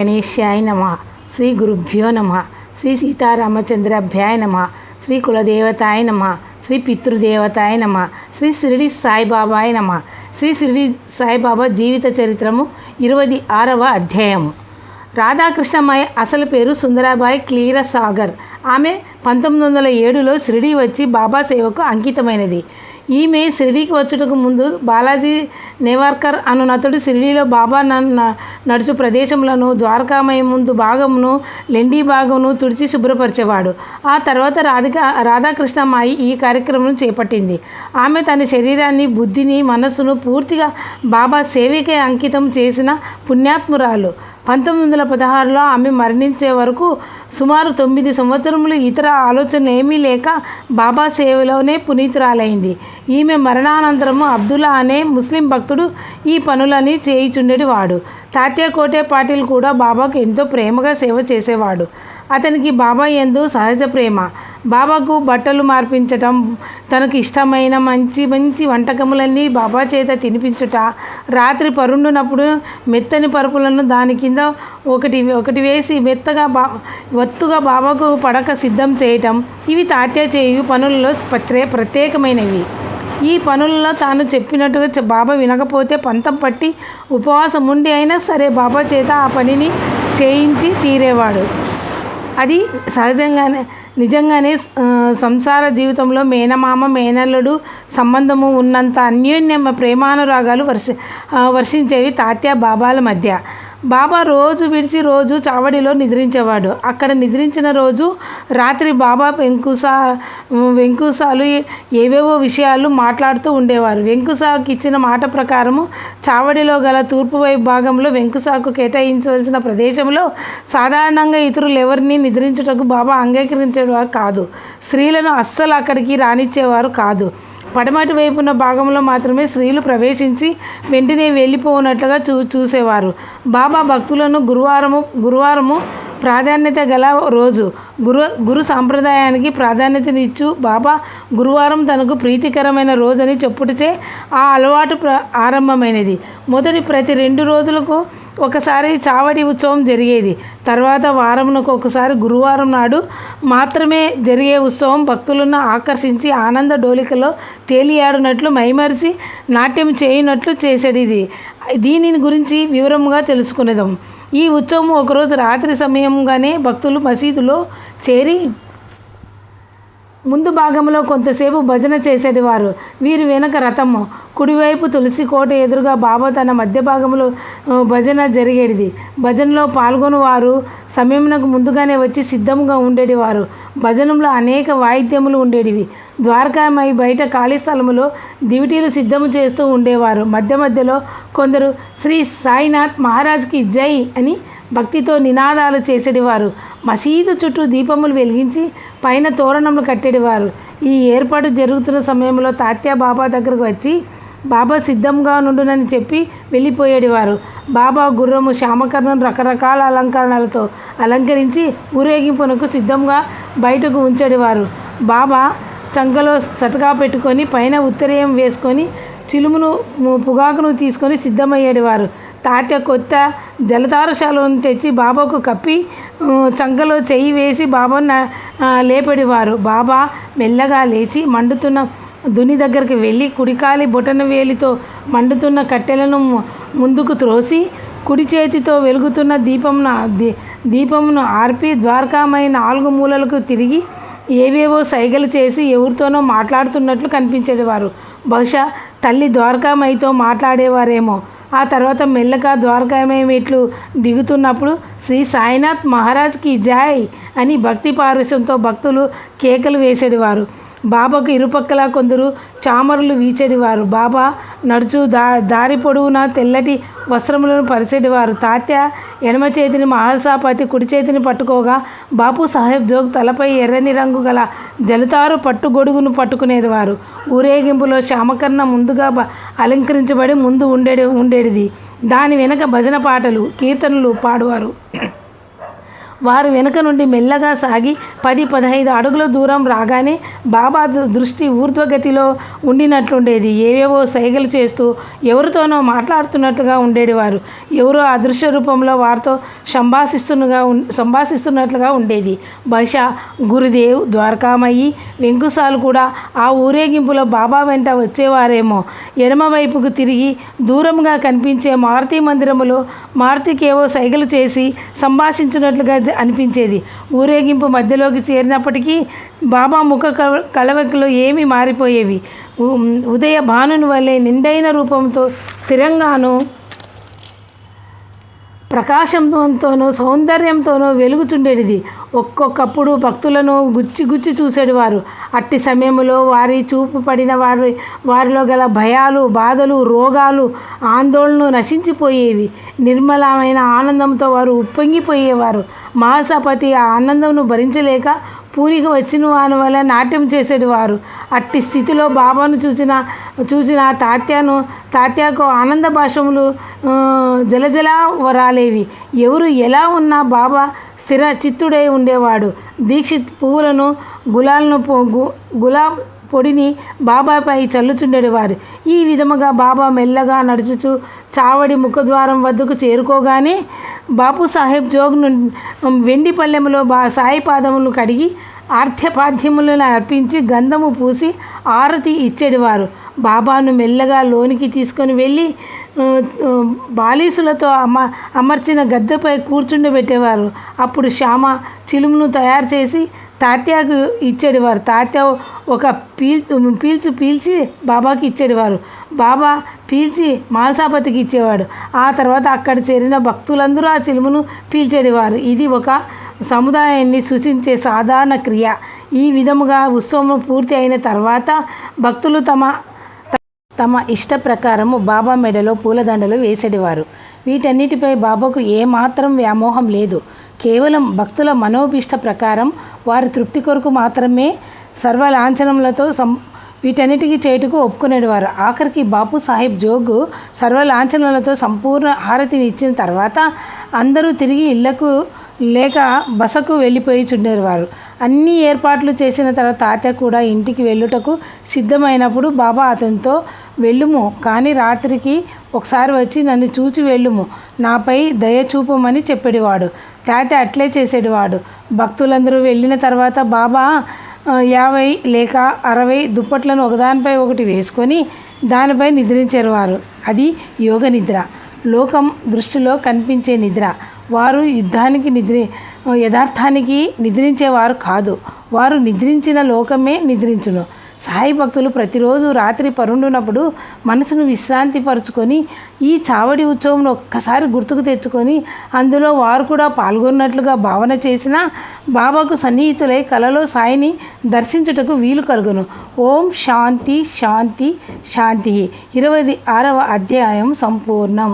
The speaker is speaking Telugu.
గణేశాయ నమ శ్రీ గురుభ్యో నమ శ్రీ సీతారామచంద్రాభ్యాయ నమ శ్రీ కులదేవతాయ నమ శ్రీ పితృదేవతాయ నమ శ్రీ షిరిడి సాయిబాబాయ నమ శ్రీ షిరిడి సాయిబాబా జీవిత చరిత్రము ఇరవై ఆరవ అధ్యాయము. రాధాకృష్ణమాయ అసలు పేరు సుందరాబాయి క్లీరసాగర్. ఆమె పంతొమ్మిది వందల ఏడులో షిరిడి వచ్చి బాబా సేవకు అంకితమైనది. ఈమె షిరిడీకి వచ్చుటకు ముందు బాలాజీ నేవార్కర్ అను నతుడు షిరిడీలో బాబా నడుచు ప్రదేశములను ద్వారకామయ ముందు భాగమును లెండి భాగమును తుడిచి శుభ్రపరిచేవాడు. ఆ తర్వాత రాధిక రాధాకృష్ణమ్మాయి ఈ కార్యక్రమం చేపట్టింది. ఆమె తన శరీరాన్ని బుద్ధిని మనస్సును పూర్తిగా బాబా సేవకే అంకితం చేసిన పుణ్యాత్మురాలు. పంతొమ్మిది వందల పదహారులో ఆమె మరణించే వరకు సుమారు తొమ్మిది సంవత్సరములు ఇతర ఆలోచన ఏమీ లేక బాబా సేవలోనే పునీతురాలైంది. ఈమె మరణానంతరము అబ్దుల్లా అనే ముస్లిం భక్తుడు ఈ పనులని చేయుచుండేటి తాత్యా కోటే పాటిల్ కూడా బాబాకు ఎంతో ప్రేమగా సేవ చేసేవాడు. అతనికి బాబా ఎందు సహజ ప్రేమ. బాబాకు బట్టలు మార్పించటం తనకు ఇష్టమైన మంచి మంచి వంటకములన్నీ బాబా చేత తినిపించుట రాత్రి పరుండునప్పుడు మెత్తని పరుపులను దాని కింద ఒకటి ఒకటి వేసి మెత్తగా బా ఒత్తుగా బాబాకు పడక సిద్ధం చేయటం ఇవి తాత్య చేయు పనులలో పత్రే ప్రత్యేకమైనవి. ఈ పనుల్లో తాను చెప్పినట్టుగా బాబా వినకపోతే పంతం పట్టి ఉపవాసం ఉండి అయినా సరే బాబా చేత ఆ పనిని చేయించి తీరేవాడు. అది సహజంగానే నిజంగానే సంసార జీవితంలో మేనమామ మేనల్లుడు సంబంధము ఉన్నంత అన్యోన్య ప్రేమానురాగాలు వర్ష వర్షించేవి తాత్య బాబాల మధ్య. బాబా రోజు విడిచి రోజు చావడిలో నిద్రించేవాడు. అక్కడ నిద్రించిన రోజు రాత్రి బాబా వెంకుసా వెంకుసాలు ఏవేవో విషయాలు మాట్లాడుతూ ఉండేవారు. వెంకుసాకు ఇచ్చిన మాట ప్రకారము చావడిలో గల తూర్పు వైపు భాగంలో వెంకుసాకు కేటాయించవలసిన ప్రదేశంలో సాధారణంగా ఇతరులు ఎవరిని నిద్రించుటకు బాబా అంగీకరించేవారు కాదు. స్త్రీలను అస్సలు అక్కడికి రానిచ్చేవారు కాదు. పడమటి వైపున్న భాగంలో మాత్రమే స్త్రీలు ప్రవేశించి వెంటనే వెళ్ళిపోనట్లుగా చూ చూసేవారు. బాబా భక్తులను గురువారము గురువారము ప్రాధాన్యత గల రోజు. గురు గురు సాంప్రదాయానికి ప్రాధాన్యతనిచ్చు బాబా గురువారం తనకు ప్రీతికరమైన రోజని చెప్పుటచే ఆ అలవాటు ప్ర ఆరంభమైనది. మొదటి ప్రతి రెండు రోజులకు ఒకసారి చావడి ఉత్సవం జరిగేది. తర్వాత వారంకు ఒకసారి గురువారం నాడు మాత్రమే జరిగే ఉత్సవం భక్తులను ఆకర్షించి ఆనంద డోలికలో తేలియాడినట్లు మైమరిచి నాట్యం చేయనట్లు చేసేది ఇది దీనిని గురించి వివరముగా తెలుసుకునేదాం. ఈ ఉత్సవం ఒకరోజు రాత్రి సమయంగానే భక్తులు మసీదులో చేరి ముందు భాగంలో కొంతసేపు భజన చేసేటివారు వీరి. వెనక రథము. కుడివైపు తులసి కోట ఎదురుగా బాబా తన మధ్య భాగంలో భజన జరిగేది. భజనలో పాల్గొని వారు సమయమునకు ముందుగానే వచ్చి సిద్ధంగా ఉండేటివారు భజనంలో అనేక వాయిద్యములు ఉండేటివి. ద్వారకామై బయట ఖాళీ స్థలములో దివిటీలు సిద్ధము చేస్తూ ఉండేవారు. మధ్య మధ్యలో కొందరు శ్రీ సాయినాథ్ మహారాజ్కి జై అని భక్తితో నినాదాలు చేసేటివారు. మసీదు చుట్టూ దీపములు వెలిగించి పైన తోరణములు కట్టేటివారు. ఈ ఏర్పాటు జరుగుతున్న సమయంలో తాత్య బాబా దగ్గరకు వచ్చి బాబా సిద్ధంగా నుండునని చెప్పి వెళ్ళిపోయేటివారు. బాబా గుర్రము శ్యామకర్ణం రకరకాల అలంకరణలతో అలంకరించి ఊరేగింపునకు సిద్ధంగా బయటకు ఉంచేటివారు. బాబా చంకలో సటకా పెట్టుకొని పైన ఉత్తరీయం వేసుకొని చిలుమును పొగాకును తీసుకొని సిద్ధమయ్యేటివారు. తాత కొత్త జలతారశాలను తెచ్చి బాబాకు కప్పి చంకలో చెయ్యి వేసి బాబాను లేపడివారు. బాబా మెల్లగా లేచి మండుతున్న దుని దగ్గరికి వెళ్ళి కుడికాలి బొటన వేలితో మండుతున్న కట్టెలను ముందుకు త్రోసి కుడి చేతితో వెలుగుతున్న దీపంను దీపమును ఆర్పి ద్వారకామై నాలుగు మూలలకు తిరిగి ఏవేవో సైగలు చేసి ఎవరితోనో మాట్లాడుతున్నట్లు కనిపించేవారు. బహుశా తల్లి ద్వారకామైతో మాట్లాడేవారేమో. ఆ తర్వాత మెల్లగా ద్వారకామయ మెట్లు దిగుతున్నప్పుడు శ్రీ సాయినాథ్ మహారాజ్కి జాయ్ అని భక్తి పారవశ్యంతో భక్తులు కేకలు వేసేవారు. బాబాకు ఇరుపక్కల కొందరు చామరులు వీచేడివారు బాబా నడుచు దా దారి పొడవునా తెల్లటి వస్త్రములను పరిచేడివారు తాత్య ఎడమ చేతిని మహాసాపతి కుడి చేతిని పట్టుకోగా బాపు సాహెబ్ జోగ్ తలపై ఎర్రని రంగు గల జలతారు పట్టు గొడుగును పట్టుకునేవారు ఊరేగింపులో శ్యామకర్ణ ముందుగా బ- అలంకరించబడి ముందు ఉండేది ఉండేది దాని వెనక భజన పాటలు కీర్తనలు పాడువారు. వారు వెనుక నుండి మెల్లగా సాగి పది పదహైదు అడుగుల దూరం రాగానే బాబా దృష్టి ఊర్ధ్వగతిలో ఉండినట్లుండేది. ఏవేవో సైగలు చేస్తూ ఎవరితోనో మాట్లాడుతున్నట్లుగా ఉండేవారు. ఎవరో అదృశ్య రూపంలో వారితో సంభాషిస్తున్నగా సంభాషిస్తున్నట్లుగా ఉండేది. బహుశా గురుదేవ్ ద్వారకామయ్యి వెంకుసాలు కూడా ఆ ఊరేగింపులో బాబా వెంట వచ్చేవారేమో. ఎడమవైపుకు తిరిగి దూరంగా కనిపించే మారుతి మందిరములో మారుతికి ఏవో సైగలు చేసి సంభాషించినట్లుగా అనిపించేది. ఊరేగింపు మధ్యలోకి చేరినప్పటికీ బాబా ముఖ కలవకలు ఏమీ మారిపోయేవి. ఉ- ఉదయ భానుని వలె నిండైన రూపంతో స్థిరంగాను ప్రకాశంతోనూ సౌందర్యంతోనూ వెలుగుచుండేది ఒక్కొక్కప్పుడు భక్తులను గుచ్చి గుచ్చి చూసేవారు అట్టి సమయంలో వారి చూపు పడిన వారి వారిలో గల భయాలు బాధలు రోగాలు ఆందోళనలు నశించిపోయేవి. నిర్మలమైన ఆనందంతో వారు ఉప్పొంగిపోయేవారు. మహాసపతి ఆ ఆనందంను భరించలేక పూరికి వచ్చిన వాని వల్ల నాట్యం చేసేటివారు అట్టి స్థితిలో బాబాను చూసిన చూసిన తాత్యాను తాత్యాకు ఆనంద భాషములు జలజలా జలజల వరాలేవి. ఎవరు ఎలా ఉన్నా బాబా స్థిర చిత్తుడై ఉండేవాడు. దీక్షిత్ పువ్వులను గులాలను గులాబ్ పొడిని బాబాపై చల్లుచుండేవారు ఈ విధముగా బాబా మెల్లగా నడుచుచు చావడి ముఖద్వారం వద్దకు చేరుకోగానే బాపు సాహెబ్ జోగ్ నుండి వెండి పల్లెములో బా సాయి పాదములు కడిగి ఆర్థ్యపాధ్యములను అర్పించి గంధము పూసి ఆరతి ఇచ్చేడివారు బాబాను మెల్లగా లోనికి తీసుకొని వెళ్ళి బాలీసులతో అమ అమర్చిన గద్దెపై కూర్చుండబెట్టేవారు. అప్పుడు శ్యామ చిలుమును తయారు చేసి తాత్యాకు ఇచ్చేటివారు తాత్య ఒక పీల్ పీల్చు పీల్చి బాబాకి ఇచ్చేటివారు బాబా పీల్చి మాల్సాపతికి ఇచ్చేవాడు. ఆ తర్వాత అక్కడ చేరిన భక్తులందరూ ఆ చిలుమును పీల్చేటివారు ఇది ఒక సముదాయాన్ని సూచించే సాధారణ క్రియ. ఈ విధముగా ఉత్సవం పూర్తి అయిన తర్వాత భక్తులు తమ తమ ఇష్ట ప్రకారము బాబా మెడలో పూలదండలు వేసేటివారు. వీటన్నిటిపై బాబాకు ఏమాత్రం వ్యామోహం లేదు. కేవలం భక్తుల మనోభిష్ట ప్రకారం వారి తృప్తి కొరకు మాత్రమే సర్వలాంఛనములతో సం వీటన్నిటికీ చేటుకు ఒప్పుకునేవారు ఆఖరికి బాపు సాహెబ్ జోగు సర్వలాంఛనలతో సంపూర్ణ హారతిని ఇచ్చిన తర్వాత అందరూ తిరిగి ఇళ్ళకు లేక బసకు వెళ్ళిపోయి చుండేవారు అన్ని ఏర్పాట్లు చేసిన తర్వాత తాత కూడా ఇంటికి వెళ్ళుటకు సిద్ధమైనప్పుడు బాబా అతనితో వెళ్ళుము కానీ రాత్రికి ఒకసారి వచ్చి నన్ను చూచి వెళ్ళుము. నాపై దయ చూపమని చెప్పేవాడు తాత అట్లే చేసేటివాడు భక్తులందరూ వెళ్ళిన తర్వాత బాబా యాభై లేక అరవై దుప్పట్లను ఒకదానిపై ఒకటి వేసుకొని దానిపై నిద్రించేవారు అది యోగ నిద్ర. లోకం దృష్టిలో కనిపించే నిద్ర. వారు యుద్ధానికి నిద్రి యథార్థానికి నిద్రించేవారు కాదు. వారు నిద్రించిన లోకమే నిద్రించును. సాయి భక్తులు ప్రతిరోజు రాత్రి పరుండునప్పుడు మనసును విశ్రాంతి పరుచుకొని ఈ చావడి ఉత్సవం ఒక్కసారి గుర్తుకు తెచ్చుకొని అందులో వారు కూడా పాల్గొన్నట్లుగా భావన చేసిన బాబాకు సన్నిహితులై కలలో సాయిని దర్శించుటకు వీలు కలుగును. ఓం శాంతి శాంతి శాంతి ఇరవై ఆరవ అధ్యాయం సంపూర్ణం.